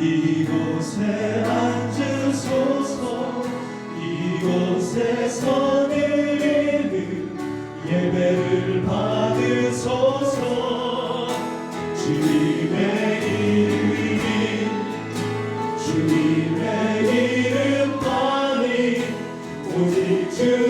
이곳에 앉으소서. 이곳에 서늘이는 예배를 받으소서. 주님의 이름이 주님의 이름 만이 오직 주